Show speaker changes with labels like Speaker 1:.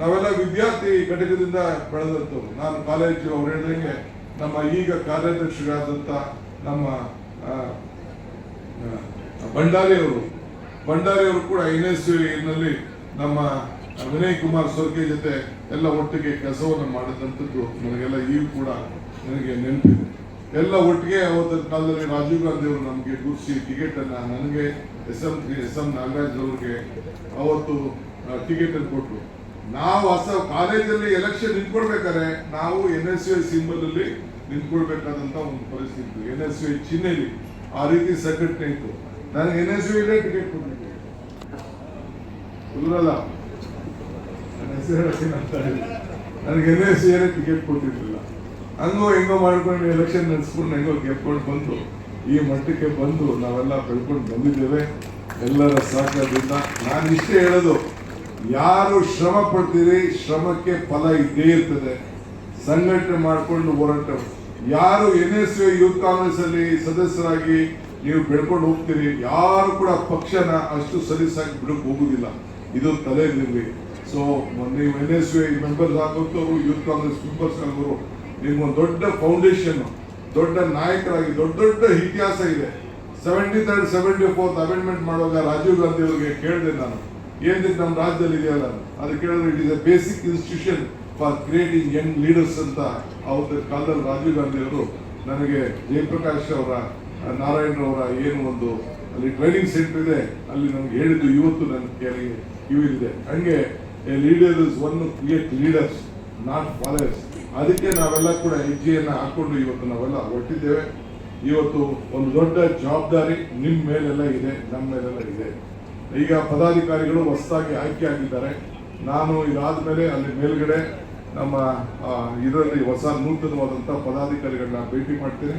Speaker 1: ನಾವೆಲ್ಲ ವಿದ್ಯಾರ್ಥಿ ಘಟಕದಿಂದ ಬೆಳೆದಂಥವ್ರು. ನಾನು ಕಾಲೇಜು ಅವ್ರು ಹೇಳಿದಂಗೆ ನಮ್ಮ ಈಗ ಕಾರ್ಯಾಧ್ಯಕ್ಷರಾದಂಥ ನಮ್ಮ ಭಂಡಾರಿ ಅವರು. ಭಂಡಾರಿ ಅವರು ಕೂಡ ಎನ್ ಎಸ್ನಲ್ಲಿ ನಮ್ಮ ವಿನಯ್ ಕುಮಾರ್ ಸೊರ್ಕೆ ಜೊತೆ ಎಲ್ಲ ಒಟ್ಟಿಗೆ ಕೆಲಸವನ್ನು ಮಾಡಿದಂಥದ್ದು ನನಗೆಲ್ಲ ಈಗ ಕೂಡ ನನಗೆ ನೆನಪಿದೆ. ಎಲ್ಲ ಒಟ್ಟಿಗೆ ಅವತ್ತಿನ ಕಾಲದಲ್ಲಿ ರಾಜೀವ್ ಗಾಂಧಿ ಅವರು ನಮಗೆ ಕೂರಿಸಿ ಟಿಕೆಟ್ ಅನ್ನ ನನಗೆ S M S M Nagaraj ಅವ್ರಿಗೆ ಅವತ್ತು ಟಿಕೆಟ್ ಅನ್ನು ಕೊಟ್ಟರು ನಾವು ಹೊಸ ಕಾಲೇಜಲ್ಲಿ ಎಲೆಕ್ಷನ್ ನಿಂತ್ಕೊಳ್ಬೇಕಾದ್ರೆ ನಾವು ಎನ್ ಎಸ್ ಯು ಸಿಂಬಲ್ ಅಲ್ಲಿ ನಿಂತ್ಕೊಳ್ಬೇಕಾದಂತ ಒಂದು ಪರಿಸ್ಥಿತಿ ಎನ್ ಎಸ್ ಯು ಚಿಹ್ನೆಲಿ ಆ ರೀತಿ ಸಂಘಟನೆ ಇತ್ತು. ನನಗೆ ಎನ್ ಎಸ್ ಯು ಟಿಕೆಟ್ ಕೊಟ್ಟಿದ್ದೆ. ನನಗೆ ಎನ್ ಎಸ್ ಯು ಟಿಕೆಟ್ ಕೊಟ್ಟಿರ್ಲಿಲ್ಲ. ಹಂಗೋ ಹೆಂಗೋ ಮಾಡ್ಕೊಂಡು ಎಲೆಕ್ಷನ್ ನಡೆಸ್ಕೊಂಡು ಹೆಂಗೋ ಗೆದ್ಕೊಂಡು ಬಂದು, ಈ ಮಟ್ಟಕ್ಕೆ ಬಂದು ನಾವೆಲ್ಲ ಬೆಳ್ಕೊಂಡು ಬಂದಿದ್ದೇವೆ. ಎಲ್ಲರ ಸಹಕಾರದಿಂದ ನಾನು ಇಷ್ಟೇ ಹೇಳೋದು ಯಾರು ಶ್ರಮ ಪಡ್ತೀರಿ, ಶ್ರಮಕ್ಕೆ ಫಲ ಇದ್ದೇ ಇರ್ತದೆ. ಸಂಘಟನೆ ಮಾಡಿಕೊಂಡು ಹೋರಾಟ ಯಾರು ಎನ್ ಎಸ್ ಯೂತ್ ಕಾಂಗ್ರೆಸ್ ಅಲ್ಲಿ ಸದಸ್ಯರಾಗಿ ನೀವು ಬೆಳ್ಕೊಂಡು ಹೋಗ್ತೀರಿ, ಯಾರು ಕೂಡ ಪಕ್ಷನ ಅಷ್ಟು ಸಲೀಸಾಗಿ ಬಿಡಕ್ ಹೋಗುದಿಲ್ಲ. ಇದು ತಲೆಯಲ್ಲಿರಲಿ ಸೊ ನೀವು ಎನ್ ಎಸ್ ಯು ಮೆಂಬರ್ಸ್ ಆಗೋರು ಯೂತ್ ಕಾಂಗ್ರೆಸ್ ಮೆಂಬರ್ಸ್ ಆಗೋರು ನಿಮ್ಗೊಂದು ದೊಡ್ಡ ಫೌಂಡೇಶನ್ ದೊಡ್ಡ ನಾಯಕರಾಗಿ, ದೊಡ್ಡ ದೊಡ್ಡ ಇತಿಹಾಸ ಇದೆ. Seventy third seventy fourth amendment ಮಾಡುವಾಗ ರಾಜೀವ್ ಗಾಂಧಿ ಅವರಿಗೆ ಕೇಳಿದೆ ನಾನು. ಏನಿದೆ ನಮ್ಮ ರಾಜ್ಯದಲ್ಲಿ ಇದೆಯಲ್ಲ ಅದು ಕೇಳಿದ್ರೆ it is a basic institution for creating young leaders ಅಂತ ಅವತ್ತ ಕಾಲದಲ್ಲಿ ರಾಜೀವ್ ಗಾಂಧಿ ಅವರು ನನಗೆ ಜಯಪ್ರಕಾಶ್ ಅವರ ನಾರಾಯಣರವರ ಏನು ಒಂದು ಅಲ್ಲಿ ಟ್ರೈನಿಂಗ್ ಸೆಂಟರ್ ಇದೆ, ಅಲ್ಲಿ ನಮ್ಗೆ ಹೇಳಿದ್ದು ಇವತ್ತು ನನ್ನ ಕೇಳಿ ಇದೆ ಹಂಗೆ leader is one create leaders not followers ಅದಕ್ಕೆ ನಾವೆಲ್ಲ ಕೂಡ ಹೆಜ್ಜೆಯನ್ನು ಹಾಕೊಂಡು ಇವತ್ತು ನಾವೆಲ್ಲ ಹೊರಟಿದ್ದೇವೆ. ಇವತ್ತು ಒಂದು ದೊಡ್ಡ ಜವಾಬ್ದಾರಿ ನಿಮ್ಮ ಮೇಲೆಲ್ಲ ಇದೆ ನಮ್ಮ ಮೇಲೆಲ್ಲ ಇದೆ. ಈಗ ಪದಾಧಿಕಾರಿಗಳು ಹೊಸದಾಗಿ ಆಯ್ಕೆ ಆಗಿದ್ದಾರೆ. ನಾನು ಇದಾದ ಮೇಲೆ ಅಲ್ಲಿ ಮೇಲ್ಗಡೆ ನಮ್ಮ ಇದರಲ್ಲಿ ಹೊಸ ನೂತನವಾದಂಥ ಪದಾಧಿಕಾರಿಗಳನ್ನ ಭೇಟಿ ಮಾಡ್ತೀನಿ.